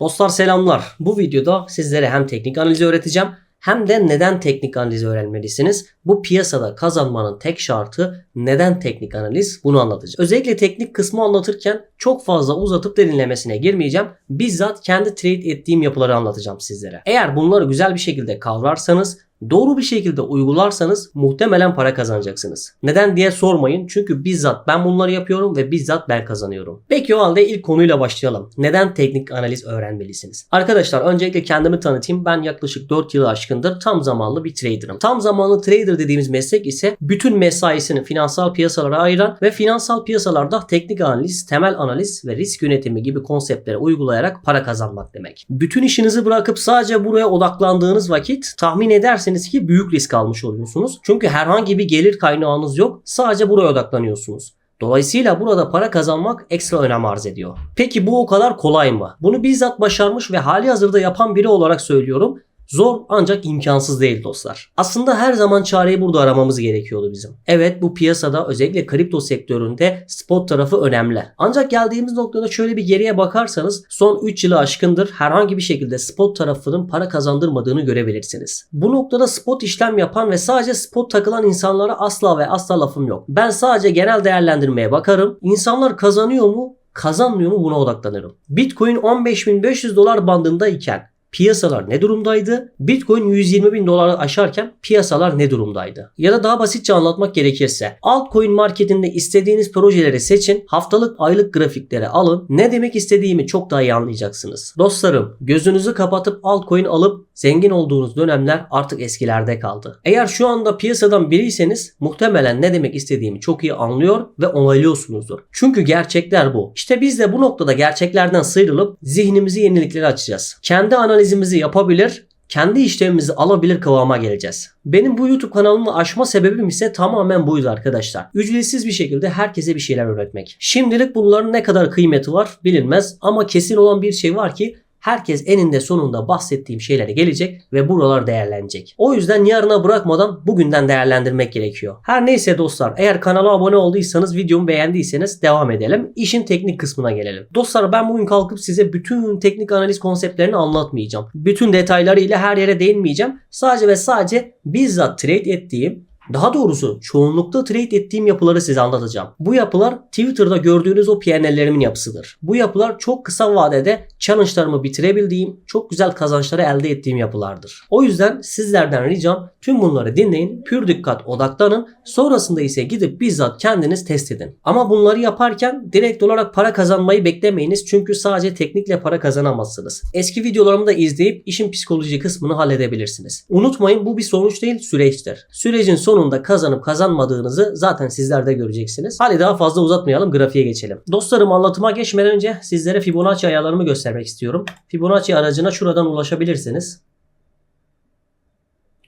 Dostlar selamlar. Bu videoda sizlere hem teknik analizi öğreteceğim hem de neden teknik analizi öğrenmelisiniz? Bu piyasada kazanmanın tek şartı neden teknik analiz bunu anlatacağım. Özellikle teknik kısmı anlatırken çok fazla uzatıp derinlemesine girmeyeceğim. Bizzat kendi trade ettiğim yapıları anlatacağım sizlere. Eğer bunları güzel bir şekilde kavrarsanız doğru bir şekilde uygularsanız muhtemelen para kazanacaksınız. Neden diye sormayın. Çünkü bizzat ben bunları yapıyorum ve bizzat ben kazanıyorum. Peki o halde ilk konuyla başlayalım. Neden teknik analiz öğrenmelisiniz? Arkadaşlar öncelikle kendimi tanıtayım. Ben yaklaşık 4 yılı aşkındır tam zamanlı bir trader'ım. Tam zamanlı trader dediğimiz meslek ise bütün mesaisini finansal piyasalara ayıran ve finansal piyasalarda teknik analiz, temel analiz ve risk yönetimi gibi konseptlere uygulayarak para kazanmak demek. Bütün işinizi bırakıp sadece buraya odaklandığınız vakit tahmin ederseniz ki büyük risk almış oluyorsunuz. Çünkü herhangi bir gelir kaynağınız yok. Sadece buraya odaklanıyorsunuz. Dolayısıyla burada para kazanmak ekstra önem arz ediyor. Peki bu o kadar kolay mı? Bunu bizzat başarmış ve hali hazırda yapan biri olarak söylüyorum. Zor ancak imkansız değil dostlar. Aslında her zaman çareyi burada aramamız gerekiyordu bizim. Evet bu piyasada özellikle kripto sektöründe spot tarafı önemli. Ancak geldiğimiz noktada şöyle bir geriye bakarsanız son 3 yılı aşkındır herhangi bir şekilde spot tarafının para kazandırmadığını görebilirsiniz. Bu noktada spot işlem yapan ve sadece spot takılan insanlara asla ve asla lafım yok. Ben sadece genel değerlendirmeye bakarım. İnsanlar kazanıyor mu? Kazanmıyor mu buna odaklanırım. Bitcoin 15.500 dolar bandındayken piyasalar ne durumdaydı? Bitcoin 120 bin doları aşarken piyasalar ne durumdaydı? Ya da daha basitçe anlatmak gerekirse altcoin marketinde istediğiniz projeleri seçin, haftalık aylık grafiklere alın. Ne demek istediğimi çok daha iyi anlayacaksınız. Dostlarım gözünüzü kapatıp altcoin alıp zengin olduğunuz dönemler artık eskilerde kaldı. Eğer şu anda piyasadan biriyseniz muhtemelen ne demek istediğimi çok iyi anlıyor ve onaylıyorsunuzdur. Çünkü gerçekler bu. İşte biz de bu noktada gerçeklerden sıyrılıp zihnimizi yeniliklere açacağız. Kendi analizimizi yapabilir, kendi işlemimizi alabilir kıvama geleceğiz. Benim bu YouTube kanalımı açma sebebim ise tamamen buydu arkadaşlar. Ücretsiz bir şekilde herkese bir şeyler öğretmek. Şimdilik bunların ne kadar kıymeti var bilinmez ama kesin olan bir şey var ki herkes eninde sonunda bahsettiğim şeylere gelecek ve buralar değerlenecek. O yüzden yarına bırakmadan bugünden değerlendirmek gerekiyor. Her neyse dostlar eğer kanala abone olduysanız videomu beğendiyseniz devam edelim. İşin teknik kısmına gelelim. Dostlar ben bugün kalkıp size bütün teknik analiz konseptlerini anlatmayacağım. Bütün detaylarıyla her yere değinmeyeceğim. Sadece ve sadece bizzat trade ettiğim daha doğrusu çoğunlukta trade ettiğim yapıları size anlatacağım. Bu yapılar Twitter'da gördüğünüz o PNL'lerimin yapısıdır. Bu yapılar çok kısa vadede challenge'larımı bitirebildiğim, çok güzel kazançları elde ettiğim yapılardır. O yüzden sizlerden ricam tüm bunları dinleyin, pür dikkat odaklanın, sonrasında ise gidip bizzat kendiniz test edin. Ama bunları yaparken direkt olarak para kazanmayı beklemeyiniz çünkü sadece teknikle para kazanamazsınız. Eski videolarımı da izleyip işin psikoloji kısmını halledebilirsiniz. Unutmayın bu bir sonuç değil süreçtir. Sürecin sonu sonunda kazanıp kazanmadığınızı zaten sizler de göreceksiniz. Hadi daha fazla uzatmayalım grafiğe geçelim. Dostlarım anlatıma geçmeden önce sizlere Fibonacci ayarlarımı göstermek istiyorum. Fibonacci aracına şuradan ulaşabilirsiniz.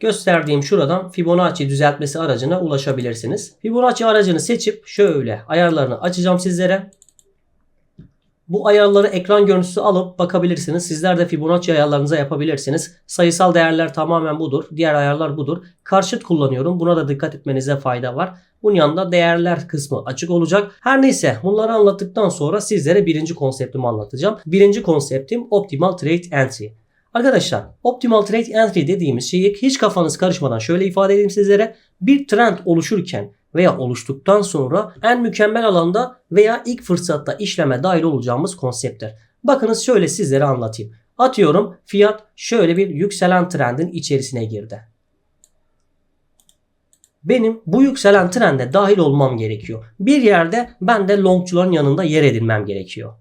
Gösterdiğim şuradan Fibonacci düzeltmesi aracına ulaşabilirsiniz. Fibonacci aracını seçip şöyle ayarlarını açacağım sizlere. Bu ayarları ekran görüntüsü alıp bakabilirsiniz. Sizler de Fibonacci ayarlarınıza yapabilirsiniz. Sayısal değerler tamamen budur. Diğer ayarlar budur. Karşıt kullanıyorum. Buna da dikkat etmenize fayda var. Bunun yanında değerler kısmı açık olacak. Her neyse bunları anlattıktan sonra sizlere birinci konseptimi anlatacağım. Birinci konseptim Optimal Trade Entry. Arkadaşlar Optimal Trade Entry dediğimiz şeyi hiç kafanız karışmadan şöyle ifade edeyim sizlere. Bir trend oluşurken veya oluştuktan sonra en mükemmel alanda veya ilk fırsatta işleme dahil olacağımız konseptler. Bakınız şöyle sizlere anlatayım. Atıyorum fiyat şöyle bir yükselen trendin içerisine girdi. Benim bu yükselen trende dahil olmam gerekiyor. Bir yerde ben de longçuların yanında yer edinmem gerekiyor.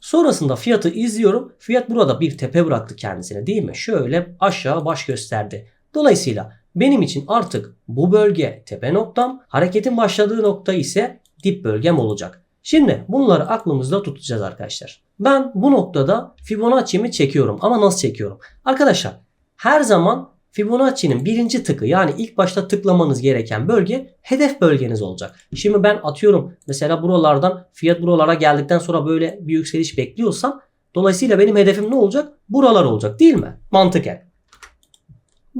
Sonrasında fiyatı izliyorum. Fiyat burada bir tepe bıraktı kendisine değil mi? Şöyle aşağı baş gösterdi. Dolayısıyla benim için artık bu bölge tepe noktam, hareketin başladığı nokta ise dip bölgem olacak. Şimdi bunları aklımızda tutacağız arkadaşlar. Ben bu noktada Fibonacci'mi çekiyorum ama nasıl çekiyorum? Arkadaşlar her zaman Fibonacci'nin birinci tıkı yani ilk başta tıklamanız gereken bölge hedef bölgeniz olacak. Şimdi ben atıyorum mesela buralardan fiyat buralara geldikten sonra böyle bir yükseliş bekliyorsam dolayısıyla benim hedefim ne olacak? Buralar olacak değil mi? Mantıken.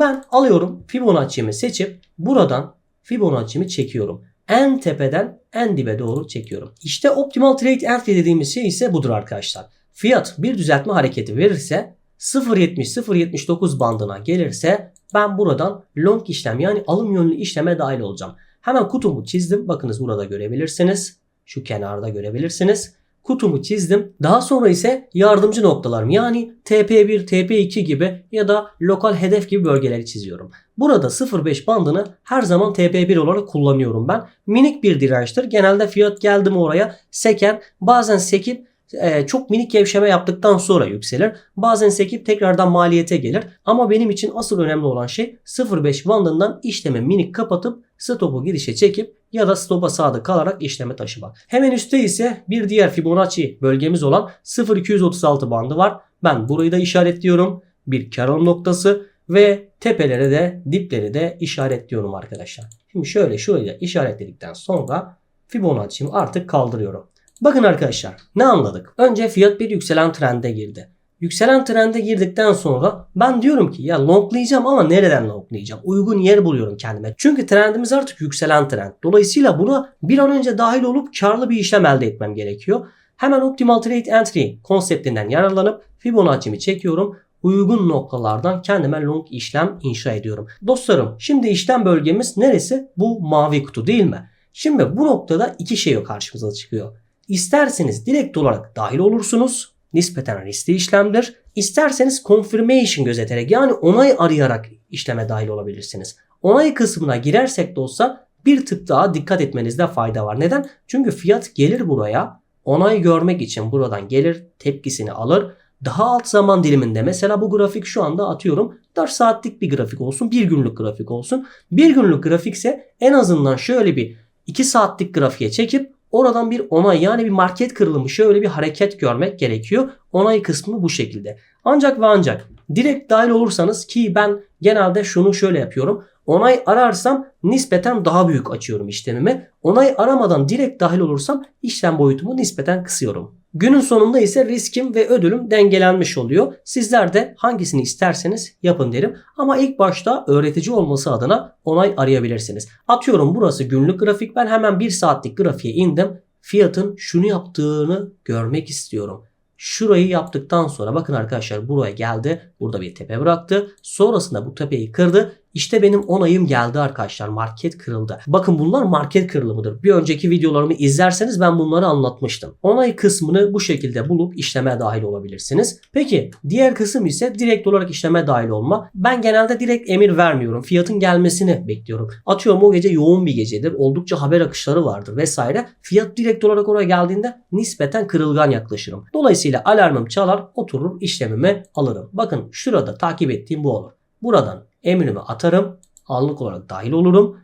Ben alıyorum Fibonacci'mi seçip buradan Fibonacci'mi çekiyorum. En tepeden en dibe doğru çekiyorum. İşte Optimal Trade Entry dediğimiz şey ise budur arkadaşlar. fiyat bir düzeltme hareketi verirse 0.70-0.79 bandına gelirse ben buradan long işlem yani alım yönlü işleme dahil olacağım. Hemen kutumu çizdim. Bakınız burada görebilirsiniz. Şu kenarda görebilirsiniz. Kutumu çizdim. Daha sonra ise yardımcı noktalarım yani TP1, TP2 gibi ya da lokal hedef gibi bölgeleri çiziyorum. Burada 0.5 bandını her zaman TP1 olarak kullanıyorum ben. Minik bir dirençtir. Genelde fiyat geldi mi oraya seker. Bazen sekip e, çok minik gevşeme yaptıktan sonra yükselir. Bazen sekip tekrardan maliyete gelir. Ama benim için asıl önemli olan şey 0.5 bandından işlemi minik kapatıp stopu girişe çekip ya da stopa sadık kalarak işleme taşımak. Hemen üstte ise bir diğer Fibonacci bölgemiz olan 0.236 bandı var. Ben burayı da işaretliyorum. Bir kar noktası ve tepelere de dipleri de işaretliyorum arkadaşlar. Şimdi şöyle şurayı da işaretledikten sonra Fibonacci'mi artık kaldırıyorum. Bakın arkadaşlar ne anladık? Önce fiyat bir yükselen trende girdi. Yükselen trende girdikten sonra ben diyorum ki ya longlayacağım ama nereden longlayacağım? Uygun yer buluyorum kendime. Çünkü trendimiz artık yükselen trend. Dolayısıyla buna bir an önce dahil olup karlı bir işlem elde etmem gerekiyor. Hemen Optimal Trade Entry konseptinden yararlanıp Fibonacci'mi çekiyorum. Uygun noktalardan kendime long işlem inşa ediyorum. Dostlarım şimdi işlem bölgemiz neresi? Bu mavi kutu değil mi? Şimdi bu noktada iki şey karşımıza çıkıyor. İsterseniz direkt olarak dahil olursunuz. Nispeten riskli işlemdir. İsterseniz confirmation gözeterek yani onay arayarak işleme dahil olabilirsiniz. Onay kısmına girersek de olsa bir tık daha dikkat etmenizde fayda var. Neden? Çünkü fiyat gelir buraya. Onay görmek için buradan gelir, tepkisini alır. Daha alt zaman diliminde mesela bu grafik şu anda atıyorum 4 saatlik bir grafik olsun, bir günlük grafik olsun. Bir günlük grafikse en azından şöyle bir 2 saatlik grafiğe çekip Oradan bir onay yani bir market kırılımı şöyle bir hareket görmek gerekiyor. Onay kısmı bu şekilde. Ancak ve ancak direkt dahil olursanız ki ben genelde şunu şöyle yapıyorum. Onay ararsam nispeten daha büyük açıyorum işlemimi. Onay aramadan direkt dahil olursam işlem boyutumu nispeten kısıyorum. Günün sonunda ise riskim ve ödülüm dengelenmiş oluyor. Sizler de hangisini isterseniz yapın derim. Ama ilk başta öğretici olması adına onay arayabilirsiniz. Atıyorum burası günlük grafik. Ben hemen bir saatlik grafiğe indim. Fiyatın şunu yaptığını görmek istiyorum. Şurayı yaptıktan sonra bakın arkadaşlar buraya geldi. Burada bir tepe bıraktı. Sonrasında bu tepeyi kırdı. İşte benim onayım geldi arkadaşlar. Market kırıldı. Bakın bunlar market kırılımıdır. Bir önceki videolarımı izlerseniz ben bunları anlatmıştım. Onay kısmını bu şekilde bulup işleme dahil olabilirsiniz. Peki diğer kısım ise direkt olarak işleme dahil olma. Ben genelde direkt emir vermiyorum. Fiyatın gelmesini bekliyorum. Atıyorum o gece yoğun bir gecedir. Oldukça haber akışları vardır vesaire. Fiyat direkt olarak oraya geldiğinde nispeten kırılgan yaklaşırım. Dolayısıyla alarmım çalar oturur işlemimi alırım. Bakın şurada takip ettiğim bu olur. Buradan emrimi atarım. Anlık olarak dahil olurum.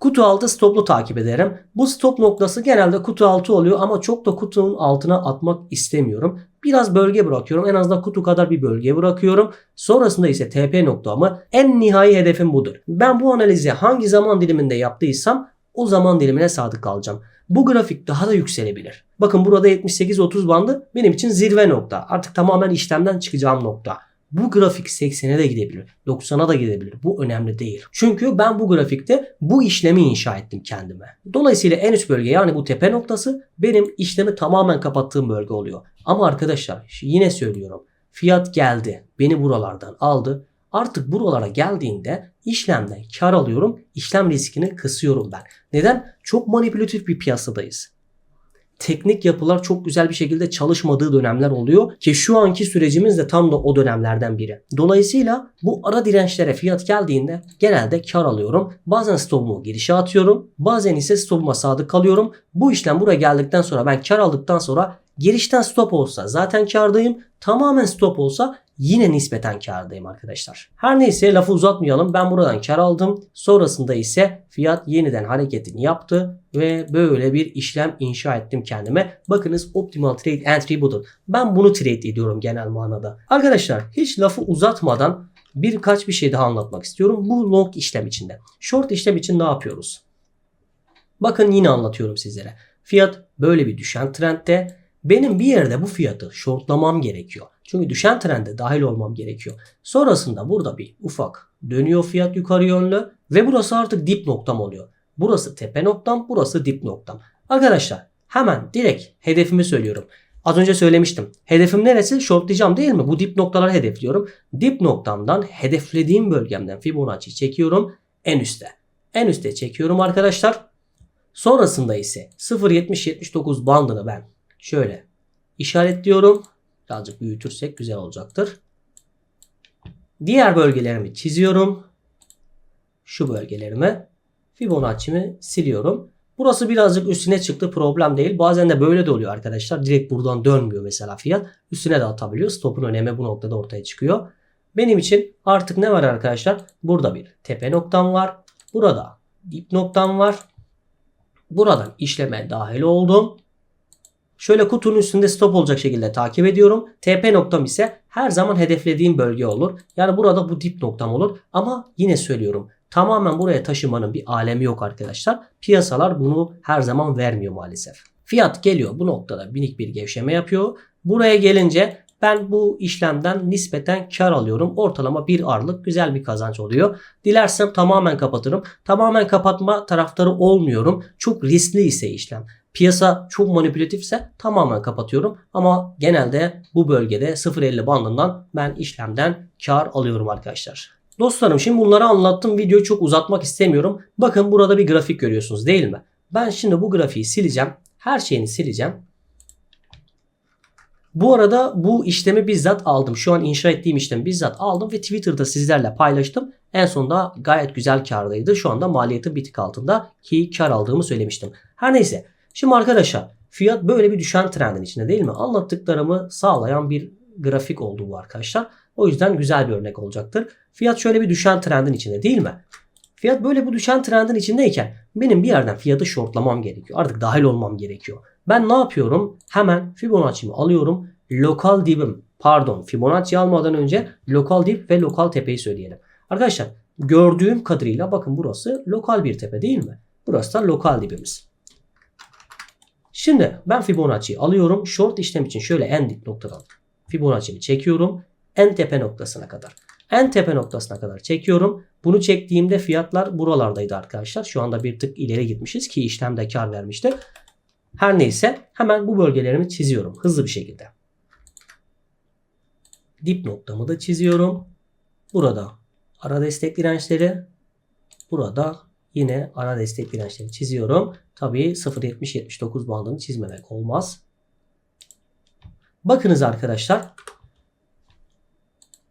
Kutu altı stoplu takip ederim. Bu stop noktası genelde kutu altı oluyor ama çok da kutunun altına atmak istemiyorum. Biraz bölge bırakıyorum. En azından kutu kadar bir bölge bırakıyorum. Sonrasında ise TP noktamı en nihai hedefim budur. Ben bu analizi hangi zaman diliminde yaptıysam o zaman dilimine sadık kalacağım. Bu grafik daha da yükselebilir. Bakın burada 78-30 bandı benim için zirve nokta. Artık tamamen işlemden çıkacağım nokta. Bu grafik 80'e de gidebilir. 90'a da gidebilir. Bu önemli değil. Çünkü ben bu grafikte bu işlemi inşa ettim kendime. Dolayısıyla en üst bölge yani bu tepe noktası benim işlemi tamamen kapattığım bölge oluyor. Ama arkadaşlar yine söylüyorum. Fiyat geldi. Beni buralardan aldı. Artık buralara geldiğinde işlemden kar alıyorum. İşlem riskini kısıyorum ben. Neden? Çok manipülatif bir piyasadayız teknik yapılar çok güzel bir şekilde çalışmadığı dönemler oluyor ki şu anki sürecimiz de tam da o dönemlerden biri. Dolayısıyla bu ara dirençlere fiyat geldiğinde genelde kar alıyorum. Bazen stopumu girişe atıyorum. Bazen ise stopuma sadık kalıyorum. Bu işlem buraya geldikten sonra ben kar aldıktan sonra girişten stop olsa zaten kardayım. Tamamen stop olsa yine nispeten kardayım arkadaşlar. Her neyse lafı uzatmayalım. Ben buradan kar aldım. Sonrasında ise fiyat yeniden hareketini yaptı ve böyle bir işlem inşa ettim kendime. Bakınız optimal trade entry budur. Ben bunu trade ediyorum genel manada. Arkadaşlar hiç lafı uzatmadan birkaç bir şey daha anlatmak istiyorum. Bu long işlem içinde. Short işlem için ne yapıyoruz? Bakın yine anlatıyorum sizlere. Fiyat böyle bir düşen trendde. Benim bir yerde bu fiyatı shortlamam gerekiyor. Çünkü düşen trende dahil olmam gerekiyor. Sonrasında burada bir ufak dönüyor fiyat yukarı yönlü ve burası artık dip noktam oluyor. Burası tepe noktam, burası dip noktam. Arkadaşlar hemen direkt hedefimi söylüyorum. Az önce söylemiştim. Hedefim neresi? Shortlayacağım değil mi? Bu dip noktaları hedefliyorum. Dip noktamdan hedeflediğim bölgemden Fibonacci çekiyorum en üste. En üste çekiyorum arkadaşlar. Sonrasında ise 0.70-79 bandını ben şöyle işaretliyorum. Birazcık büyütürsek güzel olacaktır. Diğer bölgelerimi çiziyorum. Şu bölgelerimi Fibonacci'mi siliyorum. Burası birazcık üstüne çıktı problem değil. Bazen de böyle de oluyor arkadaşlar. Direkt buradan dönmüyor mesela fiyat. Üstüne de atabiliyor. Stopun önemi bu noktada ortaya çıkıyor. Benim için artık ne var arkadaşlar? Burada bir tepe noktam var. Burada dip noktam var. Buradan işleme dahil oldum. Şöyle kutunun üstünde stop olacak şekilde takip ediyorum. TP noktam ise her zaman hedeflediğim bölge olur. Yani burada bu dip noktam olur. Ama yine söylüyorum tamamen buraya taşımanın bir alemi yok arkadaşlar. Piyasalar bunu her zaman vermiyor maalesef. Fiyat geliyor bu noktada minik bir gevşeme yapıyor. Buraya gelince ben bu işlemden nispeten kar alıyorum. Ortalama bir arlık güzel bir kazanç oluyor. Dilersem tamamen kapatırım. Tamamen kapatma taraftarı olmuyorum. Çok riskli ise işlem. Piyasa çok manipülatifse tamamen kapatıyorum. Ama genelde bu bölgede 0.50 bandından ben işlemden kar alıyorum arkadaşlar. Dostlarım şimdi bunları anlattım. Videoyu çok uzatmak istemiyorum. Bakın burada bir grafik görüyorsunuz değil mi? Ben şimdi bu grafiği sileceğim. Her şeyini sileceğim. Bu arada bu işlemi bizzat aldım. Şu an inşa ettiğim işlemi bizzat aldım ve Twitter'da sizlerle paylaştım. En sonunda gayet güzel kardaydı. Şu anda maliyeti bir tık altında ki kar aldığımı söylemiştim. Her neyse. Şimdi arkadaşlar fiyat böyle bir düşen trendin içinde değil mi? Anlattıklarımı sağlayan bir grafik oldu bu arkadaşlar. O yüzden güzel bir örnek olacaktır. Fiyat şöyle bir düşen trendin içinde değil mi? Fiyat böyle bu düşen trendin içindeyken benim bir yerden fiyatı shortlamam gerekiyor. Artık dahil olmam gerekiyor. Ben ne yapıyorum? Hemen Fibonacci'mi alıyorum. Lokal dibim pardon Fibonacci almadan önce lokal dip ve lokal tepeyi söyleyelim. Arkadaşlar gördüğüm kadarıyla bakın burası lokal bir tepe değil mi? Burası da lokal dibimiz. Şimdi ben Fibonacci'yi alıyorum. Short işlem için şöyle en dip noktadan Fibonacci'mi çekiyorum. En tepe noktasına kadar. En tepe noktasına kadar çekiyorum. Bunu çektiğimde fiyatlar buralardaydı arkadaşlar. Şu anda bir tık ileri gitmişiz ki işlemde kar vermişti. Her neyse hemen bu bölgelerimi çiziyorum hızlı bir şekilde. Dip noktamı da çiziyorum. Burada ara destek dirençleri. Burada yine ara destek dirençleri çiziyorum. Tabii 0.70-79 bandını çizmemek olmaz. Bakınız arkadaşlar.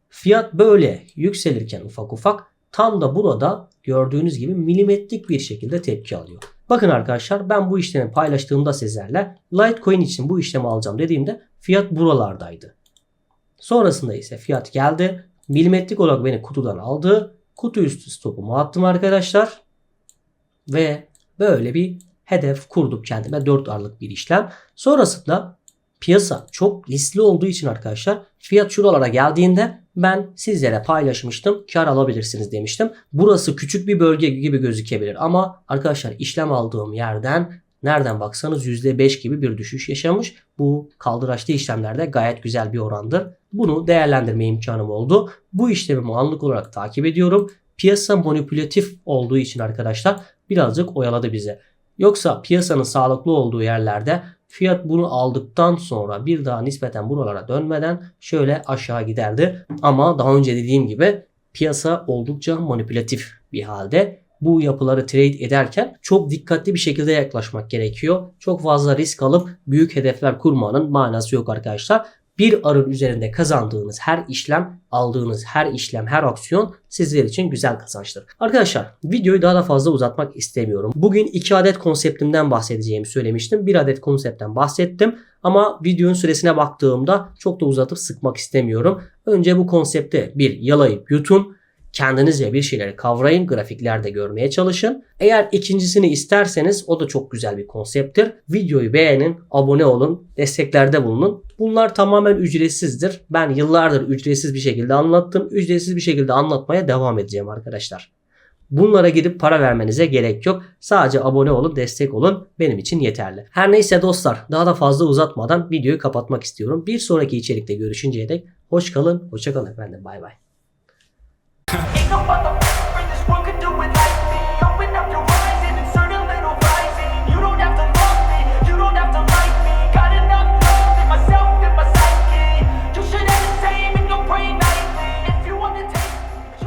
Fiyat böyle yükselirken ufak ufak tam da burada gördüğünüz gibi milimetrik bir şekilde tepki alıyor. Bakın arkadaşlar ben bu işlemi paylaştığımda sizlerle Litecoin için bu işlemi alacağım dediğimde fiyat buralardaydı. Sonrasında ise fiyat geldi. Milimetrik olarak beni kutudan aldı. Kutu üstü stopumu attım arkadaşlar. Ve böyle bir hedef kurdum kendime 4 arlık bir işlem. Sonrasında piyasa çok riskli olduğu için arkadaşlar fiyat şuralara geldiğinde ben sizlere paylaşmıştım. Kar alabilirsiniz demiştim. Burası küçük bir bölge gibi gözükebilir ama arkadaşlar işlem aldığım yerden nereden baksanız %5 gibi bir düşüş yaşamış. Bu kaldıraçlı işlemlerde gayet güzel bir orandır. Bunu değerlendirme imkanım oldu. Bu işlemi anlık olarak takip ediyorum. Piyasa manipülatif olduğu için arkadaşlar birazcık oyaladı bize. Yoksa piyasanın sağlıklı olduğu yerlerde fiyat bunu aldıktan sonra bir daha nispeten buralara dönmeden şöyle aşağı giderdi. Ama daha önce dediğim gibi piyasa oldukça manipülatif bir halde. Bu yapıları trade ederken çok dikkatli bir şekilde yaklaşmak gerekiyor. Çok fazla risk alıp büyük hedefler kurmanın manası yok arkadaşlar bir arın üzerinde kazandığınız her işlem, aldığınız her işlem, her aksiyon sizler için güzel kazançtır. Arkadaşlar videoyu daha da fazla uzatmak istemiyorum. Bugün iki adet konseptimden bahsedeceğimi söylemiştim. Bir adet konseptten bahsettim. Ama videonun süresine baktığımda çok da uzatıp sıkmak istemiyorum. Önce bu konsepte bir yalayıp yutun kendinizce bir şeyleri kavrayın, grafiklerde görmeye çalışın. Eğer ikincisini isterseniz o da çok güzel bir konsepttir. Videoyu beğenin, abone olun, desteklerde bulunun. Bunlar tamamen ücretsizdir. Ben yıllardır ücretsiz bir şekilde anlattım. Ücretsiz bir şekilde anlatmaya devam edeceğim arkadaşlar. Bunlara gidip para vermenize gerek yok. Sadece abone olun, destek olun. Benim için yeterli. Her neyse dostlar, daha da fazla uzatmadan videoyu kapatmak istiyorum. Bir sonraki içerikte görüşünceye dek hoş kalın, hoşça kalın efendim. Bay bay.